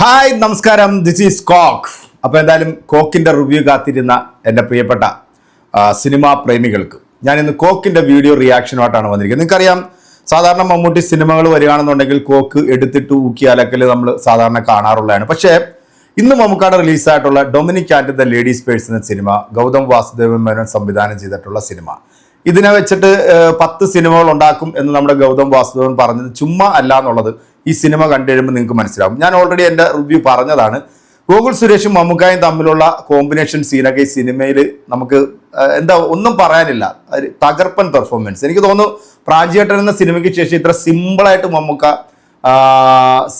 Hi നമസ്കാരം. This is coke അപ്പോൾ എന്തായാലും കോക്കിന്റെ റിവ്യൂ കാത്തിരുന്ന എന്റെ പ്രിയപ്പെട്ട സിനിമാ പ്രേമികൾക്ക്. ഞാൻ ഇന്ന് കോക്കിന്റെ വീഡിയോ റിയാക്ഷനുമായിട്ടാണ് വന്നിരിക്കുന്നത്. നിങ്ങൾക്കറിയാം സാധാരണ മമ്മൂട്ടി സിനിമകൾ വരികയാണെന്നുണ്ടെങ്കിൽ കോക്ക് എടുത്തിട്ട് ഊക്കി നമ്മൾ സാധാരണ കാണാറുള്ളതാണ്. പക്ഷേ ഇന്ന് മമ്മൂക്കാട് റിലീസായിട്ടുള്ള Dominic and the ladies purse എന്ന സിനിമ ഗൗതം വാസുദേവൻ മേനോൻ സംവിധാനം ചെയ്തിട്ടുള്ള സിനിമ. ഇതിനെ വെച്ചിട്ട് പത്ത് സിനിമകൾ ഉണ്ടാക്കും എന്ന് നമ്മുടെ ഗൗതം വാസുദേവൻ പറഞ്ഞത് ചുമ്മാ അല്ല എന്നുള്ളത് ഈ സിനിമ കണ്ടു കഴിയുമ്പോൾ നിങ്ങൾക്ക് മനസ്സിലാവും. ഞാൻ ഓൾറെഡി എന്റെ റിവ്യൂ പറഞ്ഞതാണ്. ഗോകുൽ സുരേഷും മമ്മൂക്കായും തമ്മിലുള്ള കോമ്പിനേഷൻ സീനൊക്കെ ഈ സിനിമയിൽ നമുക്ക് എന്താ ഒന്നും പറയാനില്ല. തകർപ്പൻ പെർഫോമൻസ് എനിക്ക് തോന്നുന്നു പ്രാഞ്ചിയേട്ടൻ എന്ന സിനിമയ്ക്ക് ശേഷം ഇത്ര സിമ്പിളായിട്ട് മമ്മൂക്ക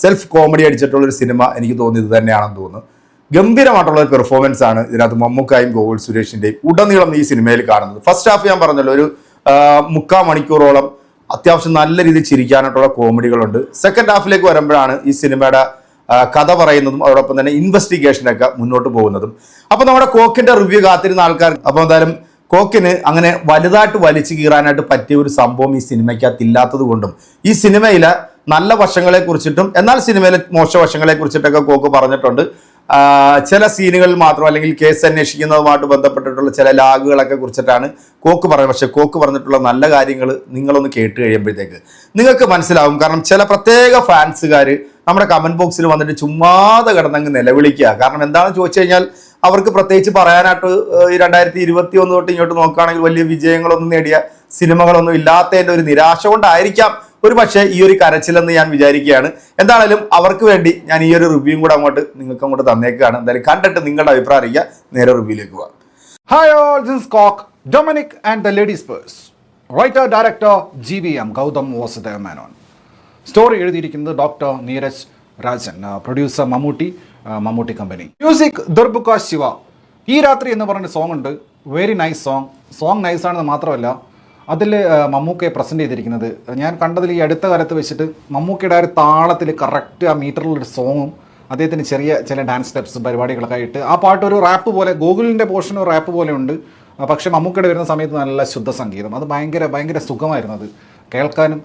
സെൽഫ് കോമഡി അടിച്ചിട്ടുള്ളൊരു സിനിമ എനിക്ക് തോന്നിയത് തന്നെയാണെന്ന് തോന്നുന്നു. ഗംഭീരമായിട്ടുള്ള ഒരു പെർഫോമൻസ് ആണ് ഇതിനകത്ത് മമ്മൂക്കായും ഗോകുൽ സുരേഷിന്റെയും ഉടനീളം ഈ സിനിമയിൽ കാണുന്നത്. ഫസ്റ്റ് ഹാഫ് ഞാൻ പറഞ്ഞല്ലോ ഒരു മുക്കാ മണിക്കൂറോളം അത്യാവശ്യം നല്ല രീതിയിൽ ചിരിക്കാനായിട്ടുള്ള കോമഡികളുണ്ട്. സെക്കൻഡ് ഹാഫിലേക്ക് വരുമ്പോഴാണ് ഈ സിനിമയുടെ കഥ പറയുന്നതും അതോടൊപ്പം തന്നെ ഇൻവെസ്റ്റിഗേഷനൊക്കെ മുന്നോട്ട് പോകുന്നതും. അപ്പൊ നമ്മുടെ കോക്കിന്റെ റിവ്യൂ കാത്തിരുന്ന ആൾക്കാർ അപ്പൊ എന്തായാലും കോക്കിന് അങ്ങനെ വലുതായിട്ട് വലിച്ചു കീറാനായിട്ട് പറ്റിയ ഒരു സംഭവം ഈ സിനിമയ്ക്കകത്ത് ഇല്ലാത്തത് കൊണ്ടും ഈ സിനിമയിലെ നല്ല വശങ്ങളെ കുറിച്ചിട്ടും എന്നാൽ സിനിമയിലെ മോശ വശങ്ങളെ കുറിച്ചിട്ടൊക്കെ കോക്ക് പറഞ്ഞിട്ടുണ്ട്. ചില സീനുകളിൽ മാത്രം അല്ലെങ്കിൽ കേസ് അന്വേഷിക്കുന്നതുമായിട്ട് ബന്ധപ്പെട്ടിട്ടുള്ള ചില ലാഗുകളൊക്കെ കുറിച്ചിട്ടാണ് കോക്ക് പറയുന്നത്. പക്ഷേ കോക്ക് പറഞ്ഞിട്ടുള്ള നല്ല കാര്യങ്ങൾ നിങ്ങളൊന്ന് കേട്ട് കഴിയുമ്പോഴത്തേക്ക് നിങ്ങൾക്ക് മനസ്സിലാവും. കാരണം ചില പ്രത്യേക ഫാൻസുകാർ നമ്മുടെ കമന്റ് ബോക്സിൽ വന്നിട്ട് ചുമ്മാതെ കിടന്നങ്ങ് നിലവിളിക്കുക. കാരണം എന്താണെന്ന് ചോദിച്ചു കഴിഞ്ഞാൽ അവർക്ക് പ്രത്യേകിച്ച് പറയാനായിട്ട് ഈ രണ്ടായിരത്തി ഇരുപത്തി ഒന്ന് തൊട്ട് ഇങ്ങോട്ട് നോക്കുകയാണെങ്കിൽ വലിയ വിജയങ്ങളൊന്നും നേടിയ സിനിമകളൊന്നും ഇല്ലാത്തതിന്റെ ഒരു നിരാശ കൊണ്ടായിരിക്കാം ഒരു പക്ഷേ ഈ ഒരു കരച്ചിലെന്ന് ഞാൻ വിചാരിക്കുകയാണ്. എന്താണേലും അവർക്ക് വേണ്ടി ഞാൻ ഈ ഒരു റിവ്യൂയും കൂടെ അങ്ങോട്ട് നിങ്ങൾക്ക് അങ്ങോട്ട് തന്നേക്കുകയാണ്. എന്തായാലും കണ്ടിട്ട് നിങ്ങളുടെ അഭിപ്രായം അറിയിക്കുക നേരെ റിവ്യൂയിലേക്ക് പോവാം. The Ladies Purse. Writer, director, GVM, Gautham story എഴുതിയിരിക്കുന്നത് doctor Neeraj Rajan producer Mammootty Mammootty company music Darbuka Siva. ഈ രാത്രി എന്ന് പറഞ്ഞ സോങ് ഉണ്ട്. Very nice song song nice ആണെന്ന് മാത്രമല്ല അതിൽ മമ്മൂക്കയെ പ്രസന്റ് ചെയ്തിരിക്കുന്നത്. ഞാൻ കണ്ടതിൽ ഈ അടുത്ത കാലത്ത് വെച്ചിട്ട് മമ്മൂക്കയുടെ ആ ഒരു താളത്തിൽ കറക്റ്റ് ആ മീറ്ററിലൊരു സോങ്ങും അദ്ദേഹത്തിന് ചെറിയ ചില ഡാൻസ് സ്റ്റെപ്സ് പരിപാടികളൊക്കെ ആയിട്ട് ആ പാട്ട് ഒരു റാപ്പ് പോലെ ഗൂഗിളിന്റെ പോർഷൻ ഒരു റാപ്പ് പോലെ ഉണ്ട്. പക്ഷേ മമ്മൂക്കയുടെ വരുന്ന സമയത്ത് നല്ല ശുദ്ധ സംഗീതം. അത് ഭയങ്കര ഭയങ്കര സുഖമായിരുന്നു അത്. കേൾക്കാനും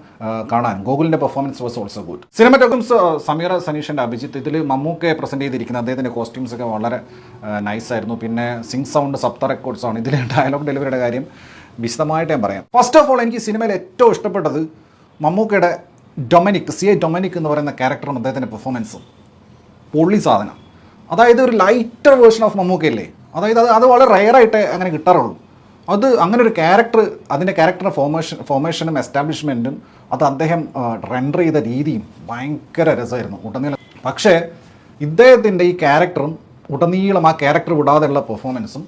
കാണാനും. ഗൂഗിളിന്റെ പെർഫോമൻസ് വാസ് ഓൾസോ ഗുഡ് സിനിമറ്റോഗ്രാംസ് സമീറ സനീഷിന്റെ അഭിജിത്ത് ഇതിൽ മമ്മൂക്കെ പ്രസന്റ് ചെയ്തിരിക്കുന്ന അദ്ദേഹത്തിന്റെ കോസ്റ്റ്യൂംസ് ഒക്കെ വളരെ നൈസ് ആയിരുന്നു. പിന്നെ സിംഗ് സൗണ്ട് സപ്ത ആണ് ഇതിലെ ഡയലോഗ് ഡെലിവറിയുടെ കാര്യം വിശദമായിട്ട് ഞാൻ പറയാം. ഫസ്റ്റ് ഓഫ് ഓൾ എനിക്ക് സിനിമയിൽ ഏറ്റവും ഇഷ്ടപ്പെട്ടത് മമ്മൂക്കയുടെ ഡൊമിനിക് സി എ ഡൊമിനിക് എന്ന് പറയുന്ന ക്യാരക്ടറും അദ്ദേഹത്തിന്റെ പെർഫോമൻസും പൊള്ളി സാധനം. അതായത് ഒരു ലൈറ്റർ വേർഷൻ ഓഫ് മമ്മൂക്കയല്ലേ? അതായത് അത് അത് വളരെ റയറായിട്ട് അങ്ങനെ കിട്ടാറുള്ളൂ. അത് അങ്ങനെ ഒരു ക്യാരക്ടർ അതിന്റെ ക്യാരക്ടർ ഫോർമേഷൻ ഫോർമേഷനും എസ്റ്റാബ്ലിഷ്മെന്റും അത് അദ്ദേഹം റെൻഡർ ചെയ്ത രീതിയും ഭയങ്കര രസമായിരുന്നു ഉടനീളം. പക്ഷേ ഇദ്ദേഹത്തിന്റെ ഈ ക്യാരക്ടറും ഉടനീളം ആ ക്യാരക്ടർ വിടാതെയുള്ള പെർഫോമൻസും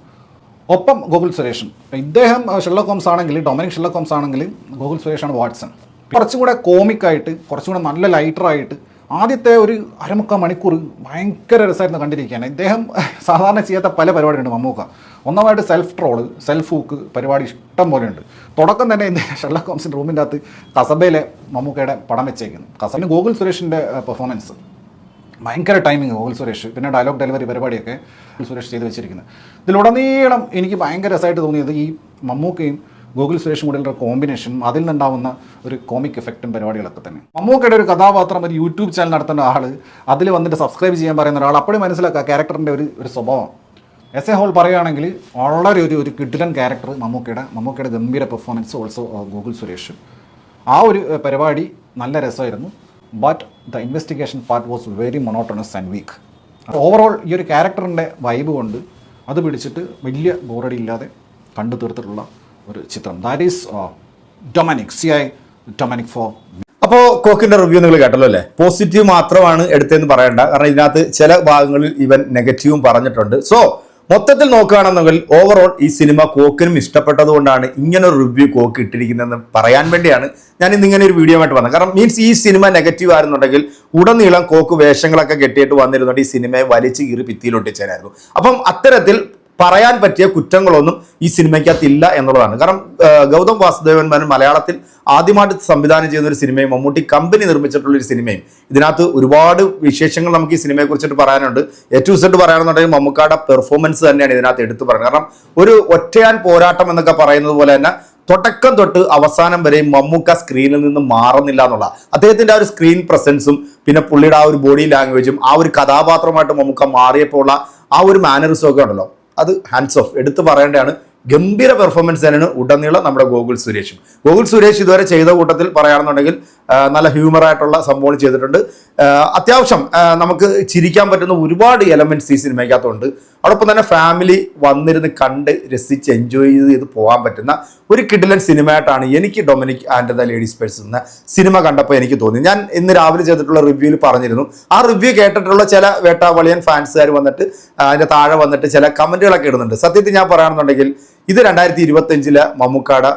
ഒപ്പം ഗോകുൽ സുരേഷും. ഇദ്ദേഹം ഷെർലക് ഹോംസ് ആണെങ്കിൽ ഡൊമിനിക് ഷെർലക് ഹോംസ് ആണെങ്കിൽ ഗോകുൽ സുരേഷാണ് വാട്സൺ. കുറച്ചും കൂടെ കോമിക്കായിട്ട് കുറച്ചും കൂടെ നല്ല ലൈറ്ററായിട്ട് ആദ്യത്തെ ഒരു അരമുക്കാൽ മണിക്കൂർ ഭയങ്കര രസമായിരുന്നു കണ്ടിരിക്കുകയാണ് ഇദ്ദേഹം സാധാരണ ചെയ്യാത്ത പല പരിപാടികളുണ്ട് മമ്മൂക്ക. ഒന്നാമതായിട്ട് സെൽഫ് ട്രോൾ സെൽഫ് ഹൂക്ക് പരിപാടി ഇഷ്ടം പോലെയുണ്ട്. തുടക്കം തന്നെ ഇന്ന് ഷെർലക് ഹോംസിന്റെ റൂമിന്റെ അകത്ത് കസബയിലെ മമ്മൂക്കയുടെ പടം വെച്ചേക്കുന്നു. കസബിന് ഗോകുൽ സുരേഷിന്റെ പെർഫോമൻസ് ഭയങ്കര ടൈമിങ് ഗോകുൽ സുരേഷ്. പിന്നെ ഡയലോഗ് ഡെലിവറി പരിപാടിയൊക്കെ സുരേഷ് ചെയ്ത് വെച്ചിരിക്കുന്നത് ഇതിലുടനീളം എനിക്ക് ഭയങ്കര രസമായിട്ട് തോന്നിയത് ഈ മമ്മൂക്കയും ഗോകുൽ സുരേഷ് കൂടെയുള്ള കോമ്പിനേഷൻ അതിൽ നിന്നുണ്ടാവുന്ന ഒരു കോമിക് എഫക്റ്റും പരിപാടികളൊക്കെ തന്നെ. മമ്മൂക്കയുടെ ഒരു കഥാപാത്രം ഒരു യൂട്യൂബ് ചാനൽ നടത്തുന്ന ആൾ അതിൽ വന്നിട്ട് സബ്സ്ക്രൈബ് ചെയ്യാൻ പറയുന്ന ഒരാൾ അപ്പോഴും മനസ്സിലാക്കുക ക്യാരക്ടറിന്റെ ഒരു ഒരു സ്വഭാവം. എസ് എ ഹോൾ പറയുകയാണെങ്കിൽ വളരെ ഒരു ഒരു കിഡിലൻ ക്യാരക്ടർ മമ്മൂക്കയുടെ മമ്മൂക്കയുടെ ഗംഭീര പെർഫോമൻസ് ഓൾസോ ഗോകുൽ സുരേഷ്. ആ ഒരു പരിപാടി നല്ല രസമായിരുന്നു. But the investigation part was very monotonous and weak overall ഈ ഒരു ക്യാരക്ടറിന്റെ വൈബ് കൊണ്ട് അത് പിടിച്ചിട്ട് വലിയ ബോറടി ഇല്ലാതെ കണ്ടു തീർത്തിട്ടുള്ള ഒരു ചിത്രം. That is Dominic C I Dominic for അപ്പോൾ കോക്കിന്റെ റിവ്യൂ നിങ്ങൾ കേട്ടല്ലോ അല്ലേ? പോസിറ്റീവ് മാത്രമാണ് എടുത്തതെന്ന് പറയണ്ട. കാരണം ഇതിനകത്ത് ചില ഭാഗങ്ങളിൽ ഇവൻ നെഗറ്റീവും പറഞ്ഞിട്ടുണ്ട്. സോ മൊത്തത്തിൽ നോക്കുകയാണെന്നെങ്കിൽ ഓവറോൾ ഈ സിനിമ കോക്കിനും ഇഷ്ടപ്പെട്ടതുകൊണ്ടാണ് ഇങ്ങനെ ഒരു റിവ്യൂ കോക്ക് ഇട്ടിരിക്കുന്നതെന്ന് പറയാൻ വേണ്ടിയാണ് ഞാൻ ഇന്ന് ഇങ്ങനെ ഒരു വീഡിയോ ആയിട്ട് വന്നത്. കാരണം മീൻസ് ഈ സിനിമ നെഗറ്റീവ് ആയിരുന്നുണ്ടെങ്കിൽ ഉടനീളം കോക്ക് വേഷങ്ങളൊക്കെ കെട്ടിയിട്ട് വന്നിരുന്നുണ്ട് ഈ സിനിമയെ വലിച്ചു കീറി ഭിത്തിയിലൊട്ടിച്ചേരായിരുന്നു അപ്പം അത്തരത്തിൽ പറയാൻ പറ്റിയ കുറ്റങ്ങളൊന്നും ഈ സിനിമയ്ക്കകത്തില്ല എന്നുള്ളതാണ്. കാരണം ഗൗതം വാസുദേവൻ മേനോൻ മലയാളത്തിൽ ആദ്യമായിട്ട് സംവിധാനം ചെയ്യുന്ന ഒരു സിനിമയും മമ്മൂട്ടി കമ്പനി നിർമ്മിച്ചിട്ടുള്ള ഒരു സിനിമയും. ഇതിനകത്ത് ഒരുപാട് വിശേഷങ്ങൾ നമുക്ക് ഈ സിനിമയെ കുറിച്ചിട്ട് പറയാനുണ്ട്. ഏറ്റവും സെറ്റ് പറയാണെന്നുണ്ടെങ്കിൽ മമ്മൂക്കായുടെ പെർഫോമൻസ് തന്നെയാണ് ഇതിനകത്ത് എടുത്തു പറയുന്നത്. കാരണം ഒരു ഒറ്റയാൻ പോരാട്ടം എന്നൊക്കെ പറയുന്നത് പോലെ തന്നെ തുടക്കം തൊട്ട് അവസാനം വരെയും മമ്മൂക്ക സ്ക്രീനിൽ നിന്ന് മാറുന്നില്ല എന്നുള്ള അദ്ദേഹത്തിന്റെ ആ ഒരു സ്ക്രീൻ പ്രസൻസും പിന്നെ പുള്ളിയുടെ ആ ഒരു ബോഡി ലാംഗ്വേജും ആ ഒരു കഥാപാത്രമായിട്ട് മമ്മൂക്ക മാറിയപ്പോൾ ഉള്ള ആ ഒരു മാനറിസും ഒക്കെ ഉണ്ടല്ലോ. അത് ഹാൻഡ്സ് ഓഫ് എടുത്തു പറയേണ്ടതാണ് ഗംഭീര പെർഫോമൻസ് തന്നെയാണ് ഉടനീളം നമ്മുടെ ഗോകുൽ സുരേഷും. ഗോകുൽ സുരേഷ് ഇതുവരെ ചെയ്ത കൂട്ടത്തിൽ പറയുകയാണെന്നുണ്ടെങ്കിൽ നല്ല ഹ്യൂമറായിട്ടുള്ള സംഭവങ്ങൾ ചെയ്തിട്ടുണ്ട്. അത്യാവശ്യം നമുക്ക് ചിരിക്കാൻ പറ്റുന്ന ഒരുപാട് എലമെന്റ്സ് ഈ സിനിമയ്ക്കകത്തുണ്ട് അതോടൊപ്പം തന്നെ ഫാമിലി വന്നിരുന്ന് കണ്ട് രസിച്ച് എൻജോയ് ചെയ്ത് ചെയ്ത് പോകാൻ പറ്റുന്ന ഒരു കിഡിലൻ സിനിമയായിട്ടാണ് എനിക്ക് Dominic and the ladies purse എന്ന സിനിമ കണ്ടപ്പോൾ എനിക്ക് തോന്നി. ഞാൻ ഇന്ന് രാവിലെ ചെയ്തിട്ടുള്ള റിവ്യൂവിൽ പറഞ്ഞിരുന്നു. ആ റിവ്യൂ കേട്ടിട്ടുള്ള ചില വേട്ടാവളിയൻ ഫാൻസുകാർ വന്നിട്ട് അതിന്റെ താഴെ വന്നിട്ട് ചില കമന്റുകളൊക്കെ ഇടുന്നുണ്ട്. സത്യത്തിൽ ഞാൻ പറയുകയാണെന്നുണ്ടെങ്കിൽ ഇത് രണ്ടായിരത്തി ഇരുപത്തി അഞ്ചിലെ മമ്മൂക്കാട്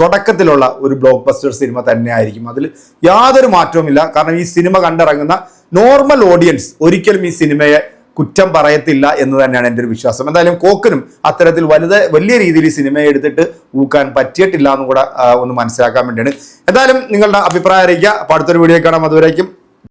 തുടക്കത്തിലുള്ള ഒരു ബ്ലോക്ക് ബസ്റ്റർ സിനിമ തന്നെയായിരിക്കും. അതിൽ യാതൊരു മാറ്റവുമില്ല. കാരണം ഈ സിനിമ കണ്ടിറങ്ങുന്ന നോർമൽ ഓഡിയൻസ് ഒരിക്കലും ഈ സിനിമയെ കുറ്റം പറയത്തില്ല എന്ന് തന്നെയാണ് എന്റെ ഒരു വിശ്വാസം. എന്തായാലും കോക്കനും അത്തരത്തിൽ വലുത് വലിയ രീതിയിൽ ഈ സിനിമയെ എടുത്തിട്ട് ഊക്കാൻ പറ്റിയിട്ടില്ല എന്നും കൂടെ ഒന്ന് മനസ്സിലാക്കാൻ വേണ്ടിയാണ്. എന്തായാലും നിങ്ങളുടെ അഭിപ്രായം അറിയിക്കുക. അപ്പോൾ അടുത്തൊരു വീഡിയോ കാണാം. അതുവരേക്കും